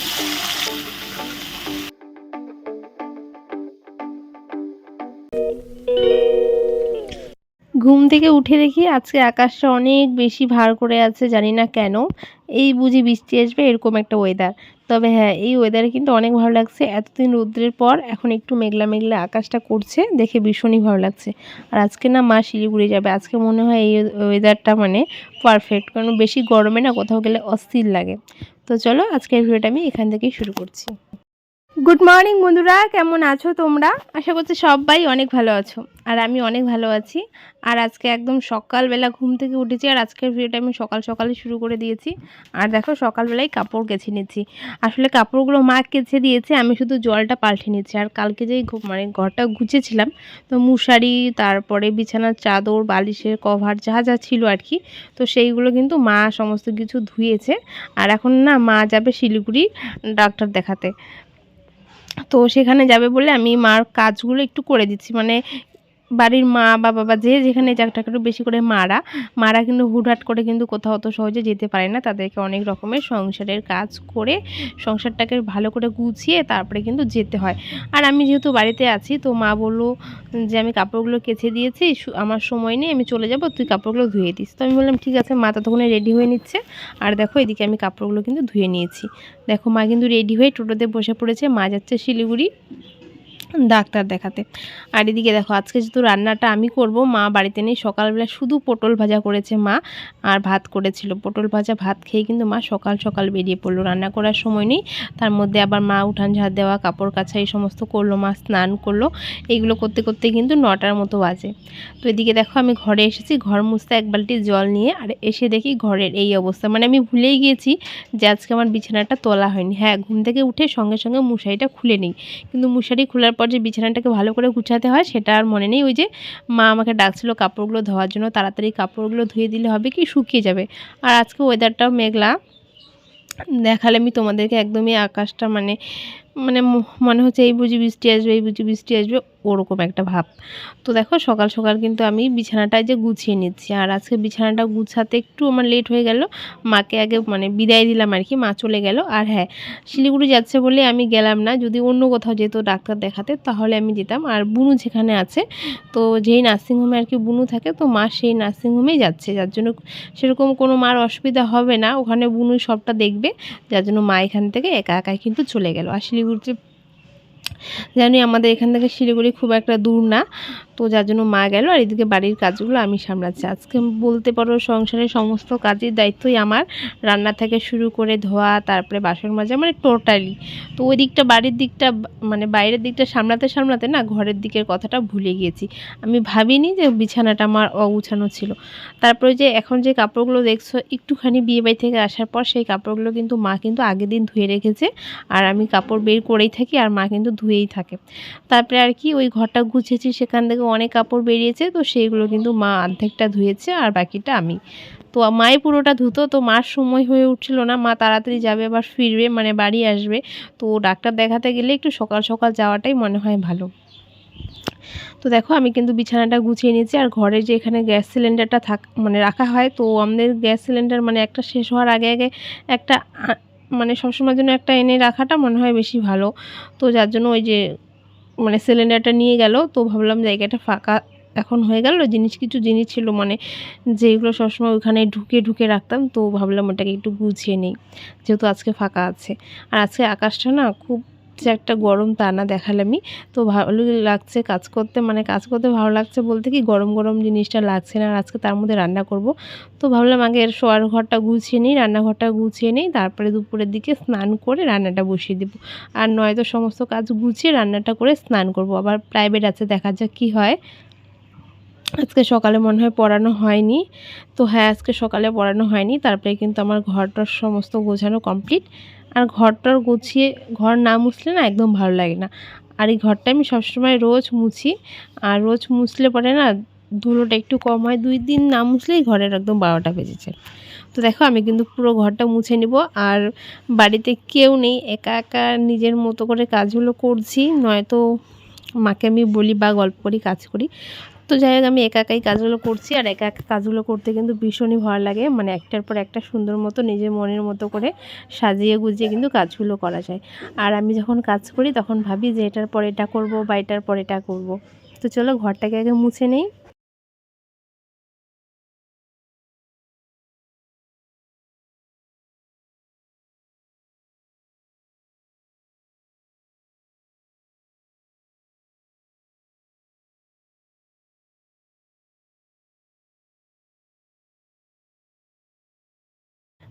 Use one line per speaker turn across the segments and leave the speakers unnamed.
Thank you. ঘুম থেকে উঠে দেখি আজকে আকাশটা অনেক বেশি ভার করে আছে, জানি না কেন। এই বুঝি বৃষ্টি আসবে, এরকম একটা ওয়েদার তবে হ্যাঁ এই ওয়েদারে কিন্তু অনেক ভালো লাগছে। এতদিন রৌদ্রের পর এখন একটু মেঘলা মেঘলা আকাশটা করছে, দেখে ভীষণই ভালো লাগছে। আর আজকে না মা শিলিগুড়ি যাবে। আজকে মনে হয় এই ওয়েদারটা মানে পারফেক্ট কারণ বেশি গরমে না কোথাও গেলে অস্থির লাগে। তো চলো আজকের ভিডিওটা আমি এখান থেকেই শুরু করছি। গুড মর্নিং বন্ধুরা। কেমন আছো তোমরা? আশা করছি সবাই অনেক ভালো আছো, আর আমি অনেক ভালো আছি। আর আজকে একদম সকালবেলা ঘুম থেকে উঠেছি, আর আজকের ভিডিওটা আমি সকাল সকালে শুরু করে দিয়েছি। আর দেখো, সকালবেলায় কাপড় কেচে নিচ্ছি আসলে কাপড়গুলো মা কেছে দিয়েছে, আমি শুধু জলটা পাল্টে নিচ্ছি আর কালকে যেই মানে ঘরটা গুছেছিলাম, তো মশারি, তারপরে বিছানার চাদর, বালিশের কভার যা যা ছিল আর কি, তো সেইগুলো কিন্তু মা সমস্ত কিছু ধুয়েছে। আর এখন না মা যাবে শিলিগুড়ি ডাক্তার দেখাতে। তো সেখানে যাবে বলে আমি মার কাজগুলো একটু করে দিচ্ছি। মানে বাড়ির মা বা বাবা যে যেখানে যাক টাকা একটু বেশি করে মারা। মারা কিন্তু হুটহাট করে কিন্তু কোথাও অত সহজে যেতে পারে না। তাদেরকে অনেক রকমের সংসারের কাজ করে, সংসারটাকে ভালো করে গুছিয়ে তারপরে কিন্তু যেতে হয়। আর আমি যেহেতু বাড়িতে আছি, তো মা বলল যে, আমি কাপড়গুলো কেচে দিয়েছি আমার সময় নেই, আমি চলে যাব, তুই কাপড়গুলো ধুয়ে দিস। তো আমি বললাম, ঠিক আছে, মা ততক্ষণে রেডি হয়ে নিচ্ছে। আর দেখো, এদিকে আমি কাপড়গুলো কিন্তু ধুয়ে নিয়েছি। দেখো, মা কিন্তু রেডি হয়ে টোটোতে বসে পড়েছে, মা যাচ্ছে শিলিগুড়ি। ডাক্তার দেখাতে। আর এদিকে দেখো, আজকে যেহেতু রান্নাটা আমি করব, মা বাড়িতে নেই, সকালবেলা শুধু পটল ভাজা করেছে মা আর ভাত করেছিল। পটল ভাজা, ভাত খেয়ে কিন্তু মা সকাল সকাল বেরিয়ে পড়ল। রান্না করার সময় নেই, তার মধ্যে আবার মা উঠান ঝাড় দেওয়া, কাপড় কাচা, এই সমস্ত করল, মা স্নান করল। এইগুলো করতে করতে কিন্তু নটার মতো বাজে। তো এদিকে দেখো, আমি ঘরে এসেছি, ঘর মুছতে এক বালতি জল নিয়ে আর এসে দেখি ঘরের এই অবস্থা। মানে আমি ভুলেই গিয়েছি যে আজকে আমার বিছানাটা তোলা হয়নি। হ্যাঁ ঘুম থেকে উঠে সঙ্গে সঙ্গে মশারিটা খুলে নিই। কিন্তু মশারি খোলার পর যে বিছানাটাকে ভালো করে গুছাতে হয়, সেটা আর মনে নেই। ওই যে মা আমাকে ডাকছিল কাপড়গুলো ধোয়ার জন্য, তাড়াতাড়ি কাপড়গুলো ধুয়ে দিলে হবে কি, শুকিয়ে যাবে। আর আজকে ওয়েদারটাও মেঘলা। দেখালে আমি তোমাদেরকে একদমই আকাশটা মানে মানে মনে হচ্ছে এই বুঝি বৃষ্টি আসবে, এই বুঝি বৃষ্টি আসবে, ওরকম একটা ভাব। তো দেখো, সকাল সকাল কিন্তু আমি বিছানাটায় যে গুছিয়ে নিচ্ছি। আর আজকে বিছানাটা গুছাতে একটু আমার লেট হয়ে গেল। মাকে আগে মানে বিদায় দিলাম আর কি, মা চলে গেল। আর হ্যাঁ শিলিগুড়ি যাচ্ছে বলে আমি গেলাম না। যদি অন্য কোথাও যেত ডাক্তার দেখাতে, তাহলে আমি যেতাম। আর বুনু যেখানে আছে, তো যেই নার্সিংহোমে আর কি বুনু থাকে, তো মা সেই নার্সিংহোমেই যাচ্ছে। যার জন্য সেরকম কোনো মার অসুবিধা হবে না। ওখানে বুনুই সবটা দেখবে। যার জন্য মা এখান থেকে একা একাই কিন্তু চলে গেল। আর শিলিগুড়িতে। জানি আমাদের এখান থেকে শিলিগুড়ি খুব একটা দূর না। তো যার জন্য মা গেল আর এদিকে বাড়ির কাজগুলো আমি সামলাচ্ছি। আজকে বলতে পারো সংসারের সমস্ত কাজের দায়িত্বই আমার। রান্না থেকে শুরু করে ধোয়া, তারপরে বাসন মাজা মানে টোটালি তো ওই দিকটা বাড়ির দিকটা মানে বাইরের দিকটা সামলাতে সামলাতে না ঘরের দিকের কথাটা ভুলে গিয়েছি। আমি ভাবিনি যে বিছানাটা আমার অগুছানো ছিল। তারপরে যে এখন যে কাপড়গুলো দেখছ, একটুখানি বিয়ে বাড়ি থেকে আসার পর সেই কাপড়গুলো কিন্তু মা কিন্তু আগের দিন ধুয়ে রেখেছে। আর আমি কাপড় বের করেই থাকি আর মা কিন্তু ধুয়েই থাকে। তারপরে আর কি ওই ঘরটা গুছেছি সেখান থেকে অনেক কাপড় বেরিয়েছে, তো সেইগুলো কিন্তু মা অর্ধেকটা ধুয়েছে আর বাকিটা আমি। তো মাই পুরোটা ধুতো, তো মার সময় হয়ে উঠছিল না। মা তাড়াতাড়ি যাবে, আবার ফিরবে মানে বাড়ি আসবে। তো ডাক্তার দেখাতে গেলে একটু সকাল সকাল যাওয়াটাই মনে হয় ভালো। তো দেখো, আমি কিন্তু বিছানাটা গুছিয়ে নিয়েছি আর ঘরে যে এখানে গ্যাস সিলিন্ডারটা থাক মানে রাখা হয়, তো আমাদের গ্যাস সিলিন্ডার মানে একটা শেষ হওয়ার আগে আগে একটা মানে সবসময়ের জন্য একটা এনে রাখাটা মনে হয় বেশি ভালো। তো যার জন্য ওই যে মানে সিলিন্ডারটা নিয়ে গেল, তো ভাবলাম জায়গাটা ফাঁকা এখন হয়ে গেল। জিনিস, কিছু জিনিস ছিল মানে যেগুলো সবসময় ওখানে ঢুকে ঢুকে রাখতাম, তো ভাবলাম ওটাকে একটু গুছিয়ে নিই, যেহেতু আজকে ফাঁকা আছে। আর আজকে আকাশটা না খুব যে একটা গরম তা না তো ভালো লাগছে কাজ করতে মানে কাজ করতে ভালো লাগছে বলতে কি গরম গরম জিনিসটা লাগছে না আর আজকে তার মধ্যে রান্না করব। তো ভাবলাম আগে এর শোয়ার ঘরটা গুছিয়ে নিই, রান্নাঘরটা গুছিয়ে নিই, তারপরে দুপুরের দিকে স্নান করে রান্নাটা বসিয়ে দেবো। আর নয়তো সমস্ত কাজ গুছিয়ে রান্নাটা করে স্নান করব। আবার প্রাইভেট আছে, দেখা যাক কি হয়। আজকে সকালে মনে হয় পড়ানো হয়নি। তো হ্যাঁ আজকে সকালে পড়ানো হয়নি। তারপরে কিন্তু আমার ঘরটার সমস্ত গোছানো কমপ্লিট আর ঘরটার গুছিয়ে, ঘর না মুছলে না একদম ভালো লাগে না। আর এই ঘরটা আমি সবসময় রোজ মুছি। আর রোজ মুছলে পরে না ধুলোটা একটু কম হয়। দুই দিন না মুছলেই ঘরের একদম বারোটা বেজেছে। তো দেখো, আমি কিন্তু পুরো ঘরটা মুছে নিব। আর বাড়িতে কেউ নেই। একা একা নিজের মতো করে কাজগুলো করছি। নয়তো মাকে আমি বলি বা গল্প করি, কাজ করি। তো যাই হোক, আমি একা একাই কাজগুলো করছি আর একা একা কাজগুলো করতে কিন্তু ভীষণই ভালো লাগে। মানে একটার পর একটা সুন্দর মতো নিজের মনের মতো করে সাজিয়ে গুজিয়ে কিন্তু কাজগুলো করা যায়। আর আমি যখন কাজ করি তখন ভাবি যে এটার পর এটা করব বা এটার পর এটা করব। তো চলো ঘরটাকে আগে মুছে নেই।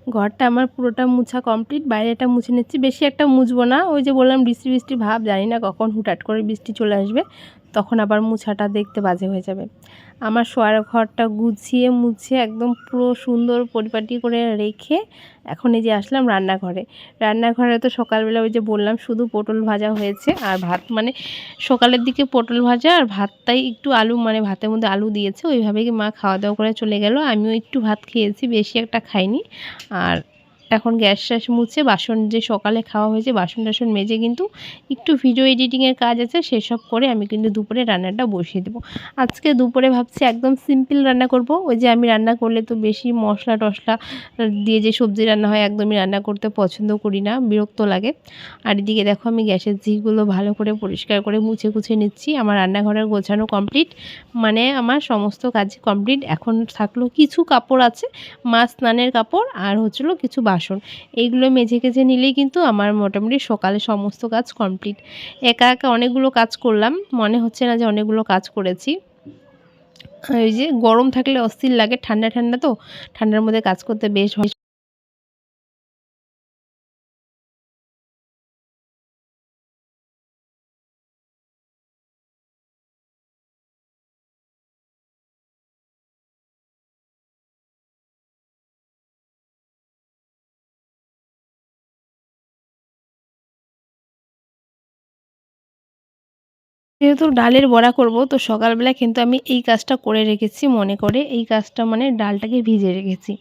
ঘরটা আমার পুরোটা মুছা কমপ্লিট, বাইরেটা মুছে নিচ্ছি। বেশি একটা মুছবো না। ওই যে বললাম, বৃষ্টি বৃষ্টি ভাব, জানি না কখন হুটাট করে বৃষ্টি চলে আসবে। তখন আবার মুছাটা দেখতে বাজে হয়ে যাবে। আমার শোয়ার ঘরটা গুছিয়ে মুছিয়ে একদম পুরো সুন্দর পরিপাটি করে রেখে এখন এই যে আসলাম রান্নাঘরে। রান্নাঘরে তো সকালবেলা ওই যে বললাম শুধু পটল ভাজা হয়েছে আর ভাত মানে সকালের দিকে পটল ভাজা আর ভাতটাই একটু আলু মানে ভাতের মধ্যে আলু দিয়েছে। ওইভাবেই মা খাওয়া দাওয়া করে চলে গেল। আমিও একটু ভাত খেয়েছি, বেশি একটা খাইনি। আর এখন গ্যাস ট্যাস মুছে বাসন যে সকালে খাওয়া হয়েছে, বাসন টাসন মেজে কিন্তু একটু ভিডিও এডিটিংয়ের কাজ আছে, সেসব করে আমি কিন্তু দুপুরে রান্নাটা বসিয়ে দেবো। আজকে দুপুরে ভাবছি একদম সিম্পল রান্না করব। ওই যে আমি রান্না করলে তো বেশি মশলা টশলা দিয়ে যে সবজি রান্না হয়, একদমই রান্না করতে পছন্দ করি না, বিরক্ত লাগে। আর এদিকে দেখো আমি গ্যাসের ঝিগুলো ভালো করে পরিষ্কার করে মুছে কুছে নিচ্ছি। আমার রান্নাঘরের গোছানো কমপ্লিট মানে আমার সমস্ত কাজ কমপ্লিট এখন থাকল কিছু কাপড় আছে, মা স্নানের কাপড় আর হচ্ছিল কিছু বাসন। এইগুলো মেঝে কেঝে নিলেই কিন্তু আমার মোটামুটি সকালে সমস্ত কাজ কমপ্লিট একা একা অনেকগুলো কাজ করলাম। মনে হচ্ছে না যে অনেকগুলো কাজ করেছি। ওই যে গরম থাকলে অস্থির লাগে। ঠান্ডা ঠান্ডা তো। ঠান্ডার মধ্যে কাজ করতে বেশ যেহেতু ডালের বড়া করব, তো সকালবেলা কিন্তু আমি এই কাজটা করে রেখেছি মনে করে। এই কাজটা মানে ডালটাকে ভিজে রেখেছি।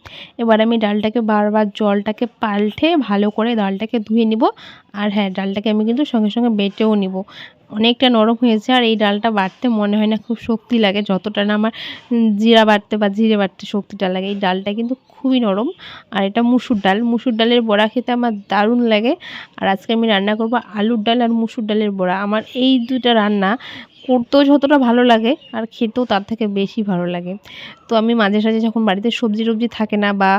এবার আমি ডালটাকে বারবার জলটাকে পাল্টে ভালো করে ডালটাকে ধুয়ে নিব। আর হ্যাঁ ডালটাকে আমি কিন্তু সঙ্গে সঙ্গে বেটেও নিব। অনেকটা নরম হয়েছে আর এই ডালটা বাটতে মনে হয় না, খুব শক্তি লাগে। যতটা না আমার জিরা বাটতে বা জিরে বাটতে শক্তিটা লাগে। এই ডালটা কিন্তু খুবই নরম আর এটা মুসুর ডাল। মুসুর ডালের বড়া খেতে আমার দারুণ লাগে। আর আজকে আমি রান্না করব আলুর ডাল আর মুসুর ডালের বড়া। আমার এই দুটা রান্না করতেও যতটা ভালো লাগে আর খেতেও তার থেকে বেশি ভালো লাগে। তো আমি মাঝে সাঝে যখন বাড়িতে সবজি টবজি থাকে না বা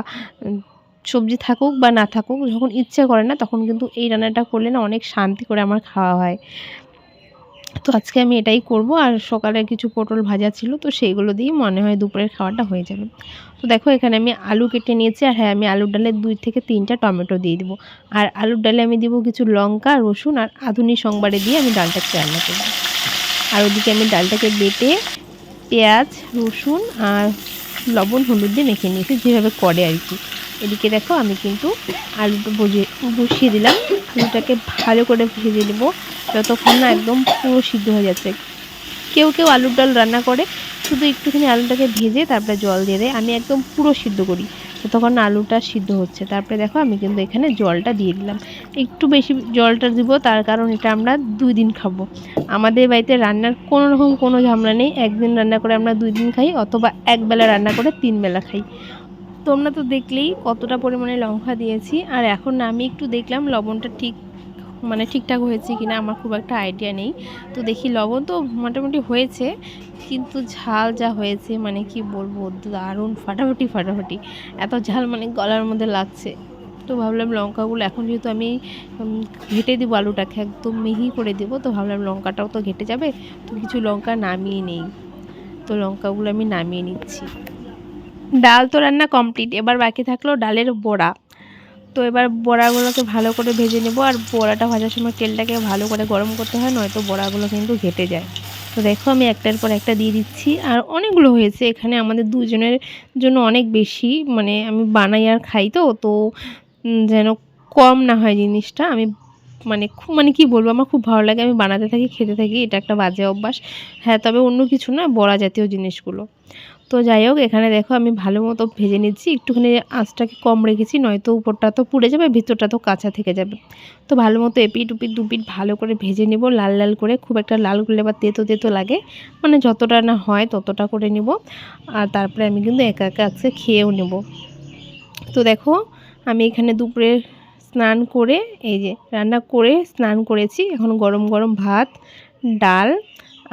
সবজি থাকুক বা না থাকুক, যখন ইচ্ছে করে না, তখন কিন্তু এই রান্নাটা করলে না অনেক শান্তি করে আমার খাওয়া হয়। তো আজকে আমি এটাই করব। আর সকালে কিছু পটল ভাজা ছিল, তো সেইগুলো দিয়েই মনে হয় দুপুরের খাওয়াটা হয়ে যাবে। তো দেখো, এখানে আমি আলু কেটে নিয়েছি। আর হ্যাঁ আমি আলুর ডালে দুই থেকে তিনটা টমেটো দিয়ে দিব। আর আলুর ডালে আমি দিব কিছু লঙ্কা, রসুন আর আধুনিক সংবারে দিয়ে আমি ডালটাকে রান্না করব। আর ওদিকে আমি ডালটাকে বেটে পেঁয়াজ, রসুন আর লবণ, হলুদ দিয়ে মেখে নিয়েছি, যেভাবে করে আর কি। এদিকে দেখো, আমি কিন্তু আলুটা বসিয়ে দিলাম। আলুটাকে ভালো করে ভেজে নেব। যতক্ষণ না একদম পুরো সিদ্ধ হয়ে যাচ্ছে। কেউ কেউ আলুর ডাল রান্না করে, শুধু একটুখানি আলুটাকে ভেজে তারপরে জল দিয়ে দেয়। আমি একদম পুরো সিদ্ধ করি তখন আলুটা সিদ্ধ হচ্ছে। তারপরে দেখো আমি কিন্তু এখানে জলটা দিয়ে দিলাম। একটু বেশি জলটা দিব, তার কারণ এটা আমরা দুই দিন খাব। আমাদের বাড়িতে রান্নার কোনো রকম কোনো ঝামেলা নেই। একদিন রান্না করে আমরা দুই দিন খাই, অথবা একবেলা রান্না করে তিন বেলা খাই। তোমরা তো দেখলেই কতটা পরিমাণে লঙ্কা দিয়েছি। আর এখন আমি একটু দেখলাম লবণটা ঠিক মানে ঠিকঠাক হয়েছে কিনা আমার খুব একটা আইডিয়া নেই। তো দেখি লবণ তো মোটামুটি হয়েছে, কিন্তু ঝাল যা হয়েছে মানে কি বলব, দারুণ ফাটাফাটি ফাটাফাটি। এত ঝাল মানে গলার মধ্যে লাগছে। তো ভাবলাম লঙ্কাগুলো, এখন যেহেতু আমি ঘেটে দিব আলুটাকে, একদম মিহি করে দেব, তো ভাবলাম লঙ্কাটাও তো ঘেটে যাবে, তো কিছু লঙ্কা নামিয়ে নেই। তো লঙ্কাগুলো আমি নামিয়ে নিচ্ছি। ডাল তো রান্না কমপ্লিট এবার বাকি থাকল ডালের বড়া। তো এবার বড়াগুলোকে ভালো করে ভেজে নেব, আর বড়াটা ভাজার সময় তেলটাকে ভালো করে গরম করতে হয়, নয়তো বড়াগুলো কিন্তু ঘেটে যায়। তো দেখো আমি একটার পর একটা দিয়ে দিচ্ছি, আর অনেকগুলো হয়েছে এখানে, আমাদের দুজনের জন্য অনেক বেশি মানে আমি বানাই আর খাই তো তো যেন কম না হয় জিনিসটা, আমি মানে খুব মানে কি বলব, আমার খুব ভালো লাগে, আমি বানাতে থাকি, খেতে থাকি, এটা একটা বাজে অভ্যাস। হ্যাঁ তবে অন্য কিছু না, বড়া জাতীয় জিনিসগুলো। তো যাই হোক, এখানে দেখো আমি ভালো মতো ভেজে নিচ্ছি। একটুখানি আঁচটাকে কম রেখেছি, নয়তো উপরটা তো পুড়ে যাবে, ভিতরটা তো কাঁচা থেকে যাবে। তো ভালো মতো এপিট উপিট দুপিট ভালো করে ভেজে নিব, লাল লাল করে, খুব একটা লাল করলে বা তেতো তেতো লাগে। মানে যতটা না হয় ততটা করে নিব। আর তারপরে আমি কিন্তু একা একা আজকে খেয়েও নেব। তো দেখো, আমি এখানে দুপুরে স্নান করে, এই যে রান্না করে স্নান করেছি। এখন গরম গরম ভাত, ডাল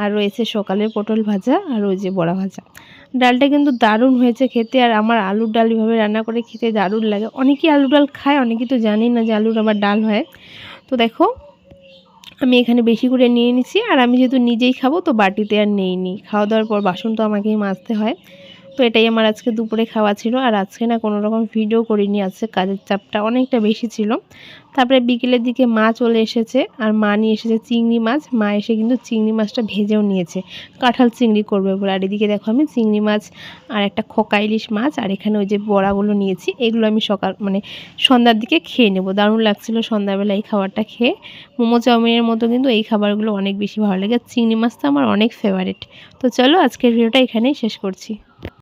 আর রয়েছে সকালের পটল ভাজা আর ওই যে বড়া ভাজা। ডালটা কিন্তু দারুণ হয়েছে খেতে আর আমার আলুর ডাল এভাবে রান্না করে খেতে দারুণ লাগে। অনেকেই আলু ডাল খায়, অনেকেই তো জানি না যে আলুর আবার ডাল হয়। তো দেখো, আমি এখানে বেশি করে নিয়ে নিছি আর আমি যেহেতু নিজেই খাব, তো বাটিতে আর নেই নি খাওয়া দাওয়ার পর বাসন তো আমাকেই মাজতে হয়। তো এটাই আমার আজকে দুপুরে খাওয়া ছিল আর আজকে না কোনো রকম ভিডিও করিনি, আজকে কাজের চাপটা অনেকটা বেশি ছিল। তারপরে বিকেলের দিকে মা চলে এসেছে আর মা নিয়ে এসেছে চিংড়ি মাছ। মা এসে কিন্তু চিংড়ি মাছটা ভেজেও নিয়েছে। কাঁঠাল চিংড়ি করবে বলে। আর এদিকে দেখো আমি চিংড়ি মাছ আর একটা খোকা ইলিশ মাছ আর এখানে ওই যে বড়াগুলো নিয়েছি, এগুলো আমি সকাল মানে সন্ধ্যার দিকে খেয়ে নেব। দারুণ লাগছিল সন্ধ্যাবেলা এই খাবারটা খেয়ে। মোমো চাউমিনের মতো কিন্তু এই খাবারগুলো অনেক বেশি ভালো লাগে। চিংড়ি মাছ তো আমার অনেক ফেভারিট তো চলো আজকের ভিডিওটা এখানেই শেষ করছি।